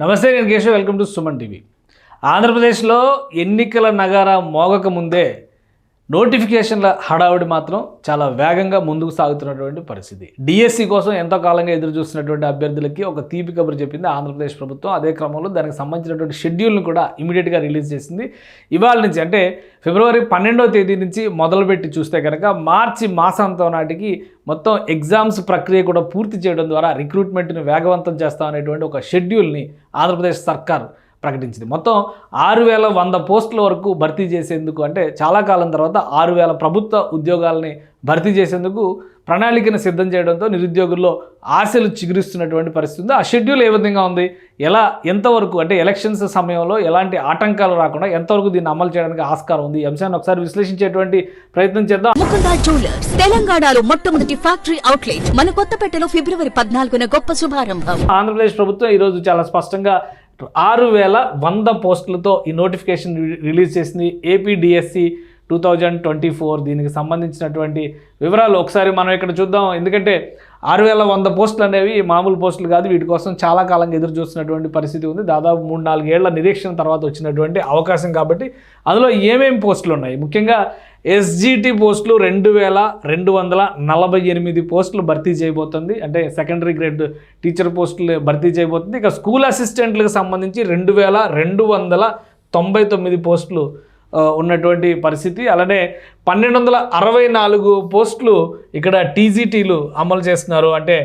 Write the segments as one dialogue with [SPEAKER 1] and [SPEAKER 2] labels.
[SPEAKER 1] నమస్తే నేను Keshav welcome to Suman TV. ఆంధ్రప్రదేశ్లో ఎన్నికల నగర మోగక ముందే నోటిఫికేషన్ల హడావుడి మాత్రం చాలా వేగంగా ముందుకు సాగుతున్నటువంటి పరిస్థితి. డిఎస్సి కోసం ఎంతో కాలంగా ఎదురు చూస్తున్నటువంటి అభ్యర్థులకి ఒక తీపి కబురు చెప్పింది ఆంధ్రప్రదేశ్ ప్రభుత్వం. అదే క్రమంలో దానికి సంబంధించినటువంటి షెడ్యూల్ను కూడా ఇమీడియట్గా రిలీజ్ చేసింది. ఇవాళ నుంచి అంటే ఫిబ్రవరి పన్నెండవ తేదీ నుంచి మొదలుపెట్టి చూస్తే కనుక మార్చి మాసాంతం నాటికి మొత్తం ఎగ్జామ్స్ ప్రక్రియ కూడా పూర్తి చేయడం ద్వారా రిక్రూట్మెంట్ని వేగవంతం చేస్తామనేటువంటి ఒక షెడ్యూల్ని ఆంధ్రప్రదేశ్ సర్కార్ ప్రకటించింది. మొత్తం ఆరు వేల వంద పోస్టుల వరకు భర్తీ చేసేందుకు అంటే చాలా కాలం తర్వాత ఆరు వేల ప్రభుత్వ ఉద్యోగాలని భర్తీ చేసేందుకు ప్రణాళికను సిద్ధం చేయడంతో నిరుద్యోగుల్లో ఆశలు చిగురిస్తున్నటువంటి పరిస్థితి ఉంది. ఆ షెడ్యూల్ ఏ విధంగా ఉంది? ఎలా ఎంతవరకు అంటే ఎలక్షన్స్ సమయంలో ఎలాంటి ఆటంకాలు రాకుండా ఎంతవరకు దీన్ని అమలు చేయడానికి ఆస్కారం ఉంది? అంశాన్ని ఒకసారి విశ్లేషించేటువంటి ప్రయత్నం చేద్దాం.
[SPEAKER 2] ముకుందా జ్యువెలర్స్ తెలంగాణలో మొట్టమొదటి ఫ్యాక్టరీ అవుట్లెట్ మన కొత్తపేటలో ఫిబ్రవరి పద్నాలుగున గొప్ప శుభారంభం.
[SPEAKER 1] ఆంధ్రప్రదేశ్ ప్రభుత్వం ఈరోజు చాలా స్పష్టంగా ఆరు వేల వంద పోస్టులతో ఈ నోటిఫికేషన్ రిలీజ్ చేసింది APDSC two thousand twenty four దీనికి సంబంధించినటువంటి వివరాలు ఒకసారి మనం ఇక్కడ చూద్దాం. ఎందుకంటే ఆరు వేల వంద పోస్టులు అనేవి మామూలు పోస్టులు కాదు. వీటి కోసం చాలా కాలంగా ఎదురు చూస్తున్నటువంటి పరిస్థితి ఉంది. దాదాపు మూడు నాలుగేళ్ళ నిరీక్షణ తర్వాత వచ్చినటువంటి అవకాశం కాబట్టి అందులో ఏమేమి పోస్టులు ఉన్నాయి? ముఖ్యంగా ఎస్జిటి పోస్టులు రెండు వేల రెండు వందల నలభై ఎనిమిది పోస్టులు భర్తీ చేయబోతుంది. అంటే సెకండరీ గ్రేడ్ టీచర్ పోస్టులు భర్తీ చేయబోతుంది. ఇక స్కూల్ అసిస్టెంట్లకు సంబంధించి రెండు వేల రెండు వందల తొంభై తొమ్మిది పోస్టులు ఉన్నటువంటి పరిస్థితి. అలానే పన్నెండు వందల అరవై నాలుగు పోస్టులు ఇక్కడ టీజీటీలు అమలు చేస్తున్నారు. అంటే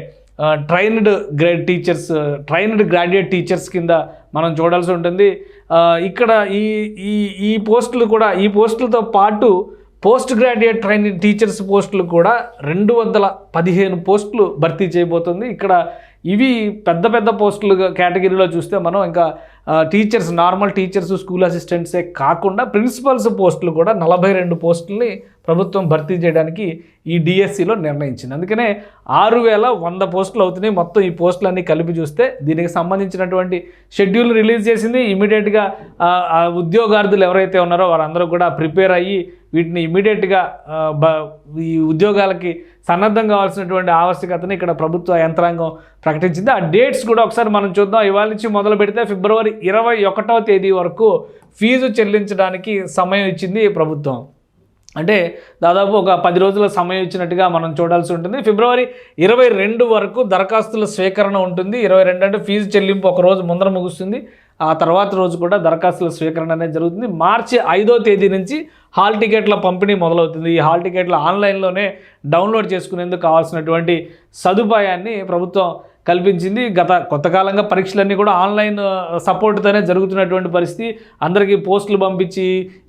[SPEAKER 1] trained grade teachers trained graduate teachers కింద మనం చూడాల్సి ఉంటుంది. ఇక్కడ ఈ ఈ ఈ పోస్టులు కూడా ఈ పోస్టులతో పాటు పోస్ట్ గ్రాడ్యుయేట్ ట్రైనింగ్ టీచర్స్ పోస్టులు కూడా రెండు వందల పదిహేను పోస్టులు భర్తీ చేయబోతుంది. ఇక్కడ ఇవి పెద్ద పెద్ద పోస్టులు కేటగిరీలో చూస్తే మనం ఇంకా టీచర్స్ నార్మల్ టీచర్స్ స్కూల్ అసిస్టెంట్సే కాకుండా ప్రిన్సిపల్స్ పోస్టులు కూడా నలభై రెండు పోస్టుల్ని ప్రభుత్వం భర్తీ చేయడానికి ఈ డిఎస్సిలో నిర్ణయించింది. అందుకనే ఆరు వేల వంద పోస్టులు అవుతున్నాయి. మొత్తం ఈ పోస్టులన్నీ కలిపి చూస్తే దీనికి సంబంధించినటువంటి షెడ్యూల్ రిలీజ్ చేసింది. ఇమీడియట్గా ఉద్యోగార్థులు ఎవరైతే ఉన్నారో వారందరూ కూడా ప్రిపేర్ అయ్యి వీటిని ఇమీడియట్గా బ ఈ ఉద్యోగాలకి సన్నద్ధం కావాల్సినటువంటి ఆవశ్యకతని ఇక్కడ ప్రభుత్వ యంత్రాంగం ప్రకటించింది. ఆ డేట్స్ కూడా ఒకసారి మనం చూద్దాం. ఇవాళ నుంచి మొదలు పెడితే ఫిబ్రవరి ఇరవై ఒకటవ తేదీ వరకు ఫీజు చెల్లించడానికి సమయం ఇచ్చింది ప్రభుత్వం. అంటే దాదాపు ఒక పది రోజుల సమయం ఇచ్చినట్టుగా మనం చూడాల్సి ఉంటుంది. ఫిబ్రవరి ఇరవై రెండు వరకు దరఖాస్తుల స్వీకరణ ఉంటుంది. ఇరవై రెండు అంటే ఫీజు చెల్లింపు ఒక రోజు ముందర ముగుస్తుంది. ఆ తర్వాత రోజు కూడా దరఖాస్తుల స్వీకరణ అనేది జరుగుతుంది. మార్చి ఐదో తేదీ నుంచి హాల్ టికెట్ల పంపిణీ మొదలవుతుంది. ఈ హాల్ టికెట్లు ఆన్లైన్లోనే డౌన్లోడ్ చేసుకునేందుకు కావాల్సినటువంటి సదుపాయాన్ని ప్రభుత్వం కల్పించింది. గత కొంతకాలంగా పరీక్షలన్నీ కూడా ఆన్లైన్ సపోర్ట్తోనే జరుగుతున్నటువంటి పరిస్థితి. అందరికీ పోస్టులు పంపించి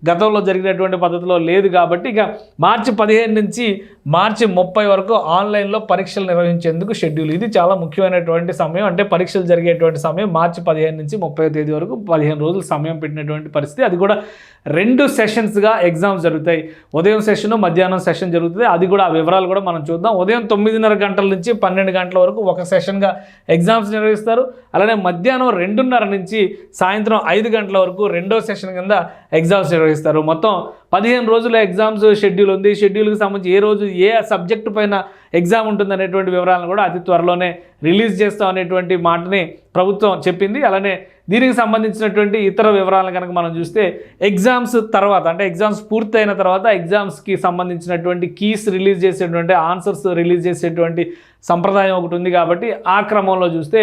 [SPEAKER 1] గతంలో జరిగినటువంటి పద్ధతిలో లేదు కాబట్టి ఇక మార్చి పదిహేను నుంచి మార్చి ముప్పై వరకు ఆన్లైన్లో పరీక్షలు నిర్వహించేందుకు షెడ్యూల్. ఇది చాలా ముఖ్యమైనటువంటి సమయం. అంటే పరీక్షలు జరిగేటువంటి సమయం మార్చి పదిహేను నుంచి ముప్పై తేదీ వరకు పదిహేను రోజులు సమయం పెట్టినటువంటి పరిస్థితి. అది కూడా రెండు సెషన్స్గా ఎగ్జామ్స్ జరుగుతాయి. ఉదయం సెషన్ మధ్యాహ్నం సెషన్ జరుగుతుంది. అది కూడా ఆ వివరాలు కూడా మనం చూద్దాం. ఉదయం తొమ్మిదిన్నర గంటల నుంచి పన్నెండు గంటల వరకు ఒక సెషన్గా ఎగ్జామ్స్ నిర్వహిస్తారు. అలానే మధ్యాహ్నం రెండున్నర నుంచి సాయంత్రం ఐదు గంటల వరకు రెండో సెషన్ కింద ఎగ్జామ్స్ నిర్వహిస్తారు. మొత్తం పదిహేను రోజుల ఎగ్జామ్స్ షెడ్యూల్ ఉంది. షెడ్యూల్కి సంబంధించి ఏ రోజు ఏ సబ్జెక్టు పైన ఎగ్జామ్ ఉంటుంది వివరాలను కూడా అతి త్వరలోనే రిలీజ్ చేస్తాం అనేటువంటి మాటని ప్రభుత్వం చెప్పింది. అలానే దీనికి సంబంధించినటువంటి ఇతర వివరాలను కనుక మనం చూస్తే ఎగ్జామ్స్ తర్వాత అంటే ఎగ్జామ్స్ పూర్తయిన తర్వాత ఎగ్జామ్స్కి సంబంధించినటువంటి కీస్ రిలీజ్ చేసేటువంటి ఆన్సర్స్ రిలీజ్ చేసేటువంటి సంప్రదాయం ఒకటి ఉంది కాబట్టి ఆ క్రమంలో చూస్తే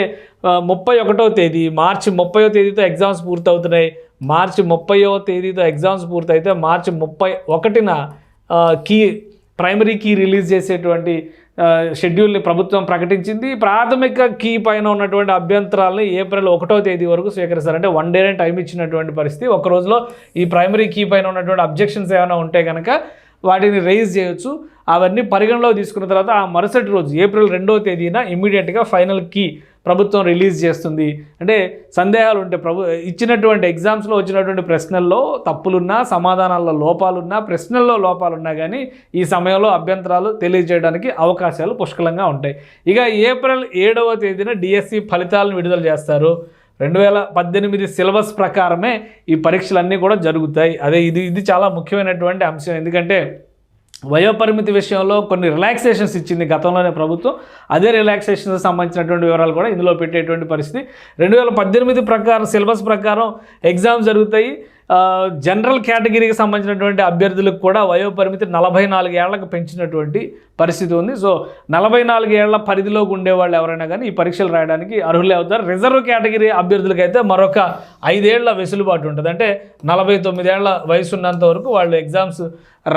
[SPEAKER 1] ముప్పై ఒకటో తేదీ మార్చి ముప్పయో తేదీతో ఎగ్జామ్స్ పూర్తవుతున్నాయి. మార్చి ముప్పయో తేదీతో ఎగ్జామ్స్ పూర్తయితే మార్చి ముప్పై ఒకటిన కీ ప్రైమరీ కీ రిలీజ్ చేసేటువంటి షెడ్యూల్ని ప్రభుత్వం ప్రకటించింది. ప్రాథమిక కీ పైన ఉన్నటువంటి అభ్యంతరాలని ఏప్రిల్ ఒకటో తేదీ వరకు స్వీకరిస్తారంటే వన్ డేనే టైం ఇచ్చినటువంటి పరిస్థితి. ఒక రోజులో ఈ ప్రైమరీ కీ పైన ఉన్నటువంటి అబ్జెక్షన్స్ ఏమైనా ఉంటే కనుక వాటిని రైజ్ చేయొచ్చు. అవన్నీ పరిగణలో తీసుకున్న తర్వాత ఆ మరుసటి రోజు ఏప్రిల్ రెండో తేదీన ఇమీడియట్గా ఫైనల్ కీ ప్రభుత్వం రిలీజ్ చేస్తుంది. అంటే సందేహాలు ఉంటే ప్రభు ఇచ్చినటువంటి ఎగ్జామ్స్లో వచ్చినటువంటి ప్రశ్నల్లో తప్పులున్నా సమాధానాల్లో లోపాలున్నా ప్రశ్నల్లో లోపాలున్నా కానీ ఈ సమయంలో అభ్యంతరాలు తెలియజేయడానికి అవకాశాలు పుష్కలంగా ఉంటాయి. ఇక ఏప్రిల్ ఏడవ తేదీన డిఎస్సి ఫలితాలను విడుదల చేస్తారు. రెండు వేల పద్దెనిమిది సిలబస్ ప్రకారమే ఈ పరీక్షలన్నీ కూడా జరుగుతాయి. అదే ఇది ఇది చాలా ముఖ్యమైనటువంటి అంశం. ఎందుకంటే వయోపరిమితి విషయంలో కొన్ని రిలాక్సేషన్స్ ఇచ్చింది గతంలోనే ప్రభుత్వం. అదే రిలాక్సేషన్స్ సంబంధించినటువంటి వివరాలు కూడా ఇందులో పెట్టేటువంటి పరిస్థితి. రెండు వేల పద్దెనిమిది ప్రకారం సిలబస్ ప్రకారం ఎగ్జామ్స్ జరుగుతాయి. జనరల్ కేటగిరీకి సంబంధించినటువంటి అభ్యర్థులకు కూడా వయోపరిమితి నలభై నాలుగు ఏళ్ళకు పెంచినటువంటి పరిస్థితి ఉంది. సో నలభై నాలుగు ఏళ్ళ పరిధిలోకి ఉండేవాళ్ళు ఎవరైనా కానీ ఈ పరీక్షలు రాయడానికి అర్హులే అవుతారు. రిజర్వ్ కేటగిరీ అభ్యర్థులకైతే మరొక ఐదేళ్ళ వెసులుబాటు ఉంటుంది. అంటే నలభై తొమ్మిదేళ్ళ వయసు ఉన్నంత వరకు వాళ్ళు ఎగ్జామ్స్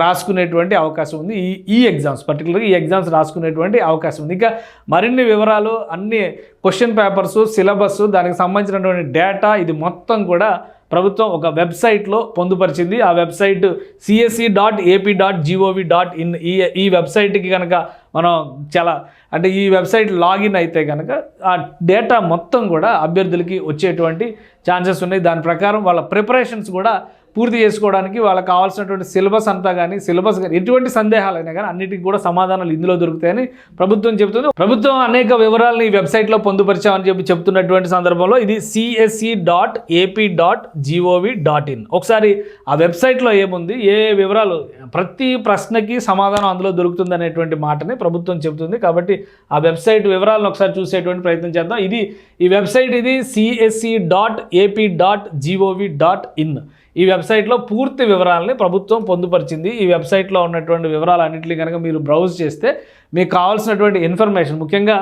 [SPEAKER 1] రాసుకునేటువంటి అవకాశం ఉంది. ఈ ఈ ఎగ్జామ్స్ పర్టికులర్గా ఈ ఎగ్జామ్స్ రాసుకునేటువంటి అవకాశం ఉంది. ఇంకా మరిన్ని వివరాలు అన్ని క్వశ్చన్ పేపర్స్ సిలబస్ దానికి సంబంధించినటువంటి డేటా ఇది మొత్తం కూడా ప్రభుత్వం ఒక వెబ్సైట్లో పొందుపరిచింది. ఆ website CSC dot AP dot GOV dot in ఈ ఈ వెబ్సైట్కి కనుక మనం చాలా అంటే ఈ వెబ్సైట్ లాగిన్ అయితే కనుక ఆ డేటా మొత్తం కూడా అభ్యర్థులకి వచ్చేటువంటి ఛాన్సెస్ ఉన్నాయి. దాని ప్రకారం వాళ్ళ ప్రిపరేషన్స్ కూడా పూర్తి చేసుకోవడానికి వాళ్ళకి కావాల్సినటువంటి సిలబస్ అంతా కానీ సిలబస్ కానీ ఎటువంటి సందేహాలైనా కానీ అన్నిటికి కూడా సమాధానాలు ఇందులో దొరుకుతాయని ప్రభుత్వం చెబుతుంది. ప్రభుత్వం అనేక వివరాలను ఈ వెబ్సైట్లో పొందుపరిచామని చెప్పి చెప్తున్నటువంటి సందర్భంలో ఇది CSC dot AP dot GOV dot in ఒకసారి ఆ వెబ్సైట్లో ఏముంది? ఏ ఏ వివరాలు? ప్రతి ప్రశ్నకి సమాధానం అందులో దొరుకుతుంది అనేటువంటి మాటని ప్రభుత్వం చెబుతుంది. కాబట్టి ఆ వెబ్సైట్ వివరాలను ఒకసారి చూసేటువంటి ప్రయత్నం చేద్దాం. ఇది ఈ వెబ్సైట్ ఇది CSC dot AP dot GOV dot in ఈ వెబ్సైట్లో పూర్తి వివరాలని ప్రభుత్వం పొందుపరిచింది. ఈ వెబ్సైట్లో ఉన్నటువంటి వివరాలన్నింటినీ కనుక మీరు బ్రౌజ్ చేస్తే మీకు కావాల్సినటువంటి ఇన్ఫర్మేషన్ ముఖ్యంగా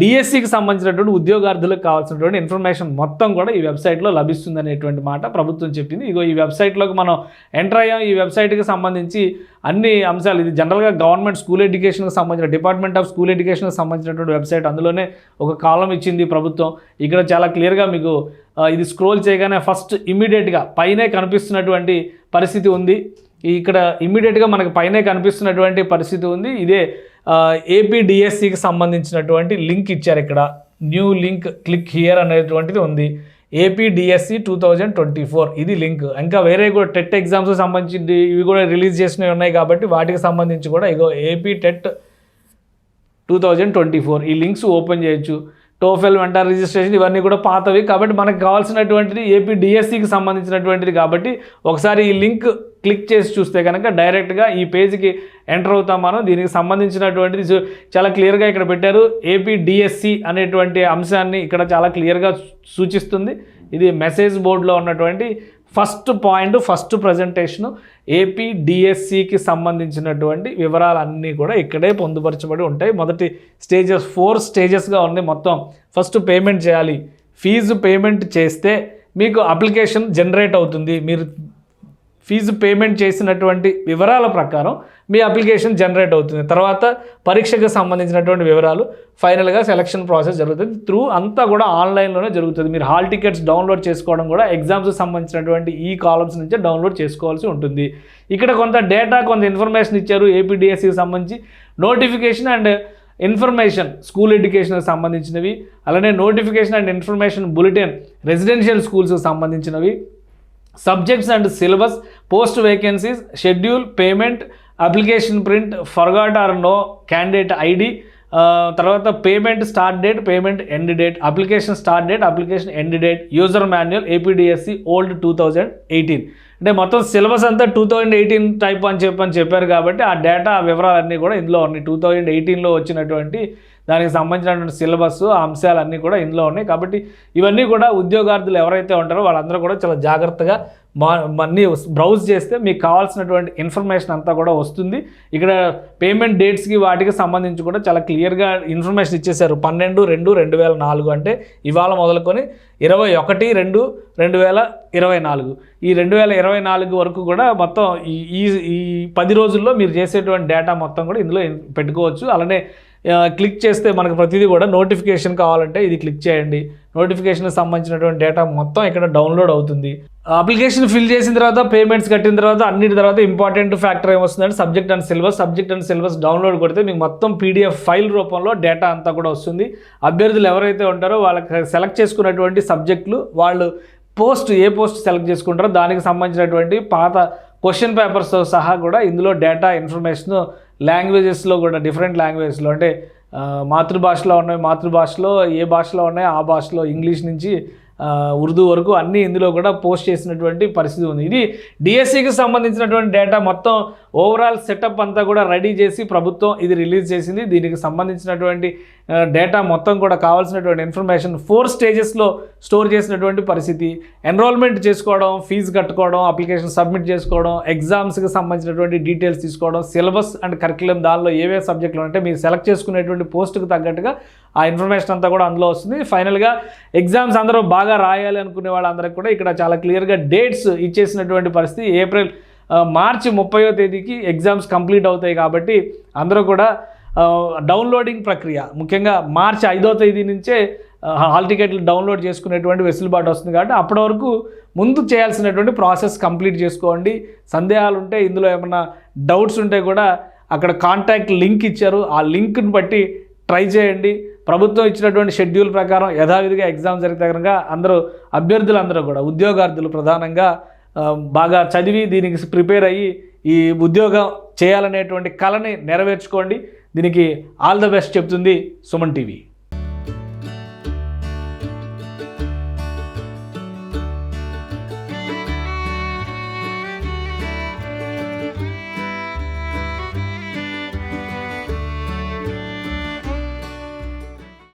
[SPEAKER 1] డిఎస్సికి సంబంధించినటువంటి ఉద్యోగార్థులకు కావాల్సినటువంటి ఇన్ఫర్మేషన్ మొత్తం కూడా ఈ వెబ్సైట్లో లభిస్తుంది అనేటువంటి మాట ప్రభుత్వం చెప్పింది. ఇగో ఈ వెబ్సైట్లోకి మనం ఎంటర్ అయ్యాం. ఈ వెబ్సైట్కి సంబంధించి అన్ని అంశాలు ఇది జనరల్గా గవర్నమెంట్ స్కూల్ ఎడ్యుకేషన్కి సంబంధించిన డిపార్ట్మెంట్ ఆఫ్ స్కూల్ ఎడ్యుకేషన్కి సంబంధించినటువంటి వెబ్సైట్ అందులోనే ఒక కాలం ఇచ్చింది ప్రభుత్వం. ఇక్కడ చాలా క్లియర్గా మీకు ఇది స్క్రోల్ చేయగానే ఫస్ట్ ఇమీడియట్గా పైనే కనిపిస్తున్నటువంటి పరిస్థితి ఉంది. ఇక్కడ ఇమ్మీడియట్గా మనకు పైనే కనిపిస్తున్నటువంటి పరిస్థితి ఉంది. ఇదే ఏపీడిఎస్సికి సంబంధించినటువంటి లింక్ ఇచ్చారు ఇక్కడ. న్యూ లింక్ క్లిక్ హియర్ అనేటువంటిది ఉంది. APDSC two thousand twenty four ఇది లింక్. ఇంకా వేరే కూడా టెట్ ఎగ్జామ్స్ సంబంధించి ఇవి కూడా రిలీజ్ చేసినవి ఉన్నాయి కాబట్టి వాటికి సంబంధించి కూడా ఇగో AP TET two thousand twenty four ఈ లింక్స్ ఓపెన్ చేయొచ్చు. టోఫెల్ వెంట రిజిస్ట్రేషన్ ఇవన్నీ కూడా పాతవి. కాబట్టి మనకు కావాల్సినటువంటిది ఏపీ డిఎస్సికి సంబంధించినటువంటిది కాబట్టి ఒకసారి ఈ లింక్ క్లిక్ చేసి చూస్తే కనుక డైరెక్ట్గా ఈ పేజ్కి ఎంటర్ అవుతాం మనం. దీనికి సంబంధించినటువంటిది చాలా క్లియర్గా ఇక్కడ పెట్టారు. ఏపీ డిఎస్సి అనేటువంటి అంశాన్ని ఇక్కడ చాలా క్లియర్గా సూచిస్తుంది. ఇది మెసేజ్ బోర్డులో ఉన్నటువంటి first point first presentation AP డిఎస్సికి సంబంధించినటువంటి వివరాలన్నీ కూడా ఇక్కడే పొందుపరచబడి ఉంటాయి. మొదటి స్టేజెస్ ఫోర్ స్టేజెస్గా ఉంది మొత్తం. ఫస్ట్ పేమెంట్ చేయాలి. ఫీజు పేమెంట్ చేస్తే మీకు అప్లికేషన్ జనరేట్ అవుతుంది. మీరు ఫీజు పేమెంట్ చేసినటువంటి వివరాల ప్రకారం మీ అప్లికేషన్ జనరేట్ అవుతుంది. తర్వాత పరీక్షకు సంబంధించినటువంటి వివరాలు ఫైనల్గా సెలక్షన్ ప్రాసెస్ జరుగుతుంది. త్రూ అంతా కూడా ఆన్లైన్లోనే జరుగుతుంది. మీరు హాల్ టికెట్స్ డౌన్లోడ్ చేసుకోవడం కూడా ఎగ్జామ్స్కి సంబంధించినటువంటి ఈ కాలమ్స్ నుంచే డౌన్లోడ్ చేసుకోవాల్సి ఉంటుంది. ఇక్కడ కొంత డేటా కొంత ఇన్ఫర్మేషన్ ఇచ్చారు ఏపీడిఎస్సికి సంబంధించి. నోటిఫికేషన్ అండ్ ఇన్ఫర్మేషన్ స్కూల్ ఎడ్యుకేషన్కి సంబంధించినవి. అలానే notification and information bulletin residential స్కూల్స్కి సంబంధించినవి. Subjects and syllabus post vacancies schedule payment application print forgot or know candidate ID తర్వాత payment start date payment end date application start date application end date user manual APDSC old two thousand eighteen అంటే మొత్తం syllabus అంతా two thousand eighteen type అని చెప్పని చెప్పారు కాబట్టి ఆ data ఆ వివరాలన్నీ కూడా ఇందులో ఉన్నాయి. టూ థౌజండ్ ఎయిటీన్లో వచ్చినటువంటి దానికి సంబంధించినటువంటి సిలబస్ అంశాలన్నీ కూడా ఇందులో ఉన్నాయి. కాబట్టి ఇవన్నీ కూడా ఉద్యోగార్థులు ఎవరైతే ఉంటారో వాళ్ళందరూ కూడా చాలా జాగ్రత్తగా మా అన్నీ బ్రౌజ్ చేస్తే మీకు కావాల్సినటువంటి ఇన్ఫర్మేషన్ అంతా కూడా వస్తుంది. ఇక్కడ పేమెంట్ డేట్స్కి వాటికి సంబంధించి కూడా చాలా క్లియర్గా ఇన్ఫర్మేషన్ ఇచ్చేశారు. పన్నెండు రెండు రెండు వేల నాలుగు అంటే ఇవాళ మొదలుకొని ఇరవై ఒకటి రెండు రెండు వేల ఇరవై నాలుగు. ఈ రెండు వేల ఇరవై నాలుగు వరకు కూడా మొత్తం ఈ ఈ ఈ పది రోజుల్లో మీరు చేసేటువంటి డేటా మొత్తం కూడా ఇందులో పెట్టుకోవచ్చు. అలానే క్లిక్ చేస్తే మనకు ప్రతిదీ కూడా నోటిఫికేషన్ కావాలంటే ఇది క్లిక్ చేయండి. నోటిఫికేషన్కి సంబంధించినటువంటి డేటా మొత్తం ఇక్కడ డౌన్లోడ్ అవుతుంది. అప్లికేషన్ ఫిల్ చేసిన తర్వాత పేమెంట్స్ కట్టిన తర్వాత అన్నిటి తర్వాత ఇంపార్టెంట్ ఫ్యాక్టర్ ఏమొస్తుందంటే subject and syllabus. Subject and syllabus download కొడితే మీకు మొత్తం పీడిఎఫ్ ఫైల్ రూపంలో డేటా అంతా కూడా వస్తుంది. అభ్యర్థులు ఎవరైతే ఉంటారో వాళ్ళకి సెలెక్ట్ చేసుకున్నటువంటి సబ్జెక్టులు వాళ్ళు పోస్ట్ ఏ పోస్ట్ సెలెక్ట్ చేసుకుంటారో దానికి సంబంధించినటువంటి పాత క్వశ్చన్ పేపర్స్తో సహా కూడా ఇందులో డేటా ఇన్ఫర్మేషన్ లాంగ్వేజెస్లో కూడా డిఫరెంట్ లాంగ్వేజెస్లో అంటే మాతృభాషలో ఉన్నాయి మాతృభాషలో ఏ భాషలో ఉన్నాయి ఆ భాషలో ఇంగ్లీష్ నుంచి ఉర్దూ వరకు అన్ని ఇందులో కూడా పోస్ట్ చేసినటువంటి పరిస్థితి ఉంది. ఇది డిఎస్సికి సంబంధించినటువంటి డేటా మొత్తం ఓవరాల్ సెటప్ అంతా కూడా రెడీ చేసి ప్రభుత్వం ఇది రిలీజ్ చేసింది. దీనికి సంబంధించినటువంటి డేటా మొత్తం కూడా కావాల్సినటువంటి ఇన్ఫర్మేషన్ ఫోర్ స్టేజెస్లో స్టోర్ చేసినటువంటి పరిస్థితి. ఎన్రోల్మెంట్ చేసుకోవడం ఫీజు కట్టుకోవడం అప్లికేషన్ సబ్మిట్ చేసుకోవడం ఎగ్జామ్స్కి సంబంధించినటువంటి డీటెయిల్స్ తీసుకోవడం సిలబస్ అండ్ కరికులం దానిలో ఏవే సబ్జెక్టులు అంటే మీరు సెలెక్ట్ చేసుకునేటువంటి పోస్ట్కి తగ్గట్టుగా ఆ ఇన్ఫర్మేషన్ అంతా కూడా అందులో వస్తుంది. ఫైనల్గా ఎగ్జామ్స్ అందరూ బాగా రాయాలి అనుకునే వాళ్ళందరికీ కూడా ఇక్కడ చాలా క్లియర్గా డేట్స్ ఇచ్చేసినటువంటి పరిస్థితి. ఏప్రిల్ మార్చి ముప్పయో తేదీకి ఎగ్జామ్స్ కంప్లీట్ అవుతాయి కాబట్టి అందరూ కూడా డౌన్లోడింగ్ ప్రక్రియ. ముఖ్యంగా మార్చి ఐదో తేదీ నుంచే హాల్ టికెట్లు డౌన్లోడ్ చేసుకునేటువంటి వెసులుబాటు వస్తుంది కాబట్టి అప్పటి వరకు ముందు చేయాల్సినటువంటి ప్రాసెస్ కంప్లీట్ చేసుకోండి. సందేహాలు ఉంటే ఇందులో ఏమైనా డౌట్స్ ఉంటే కూడా అక్కడ కాంటాక్ట్ లింక్ ఇచ్చారు. ఆ లింక్ని బట్టి ట్రై చేయండి. ప్రభుత్వం ఇచ్చినటువంటి షెడ్యూల్ ప్రకారం యథావిధిగా ఎగ్జామ్ జరిగితే కనుక అందరూ అభ్యర్థులందరూ కూడా ఉద్యోగార్థులు ప్రధానంగా బాగా చదివి దీనికి ప్రిపేర్ అయ్యి ఈ ఉద్యోగం చేయాలనేటువంటి కళని నెరవేర్చుకోండి. దీనికి ఆల్ ద బెస్ట్ చెప్తుంది సుమన్ టీవీ.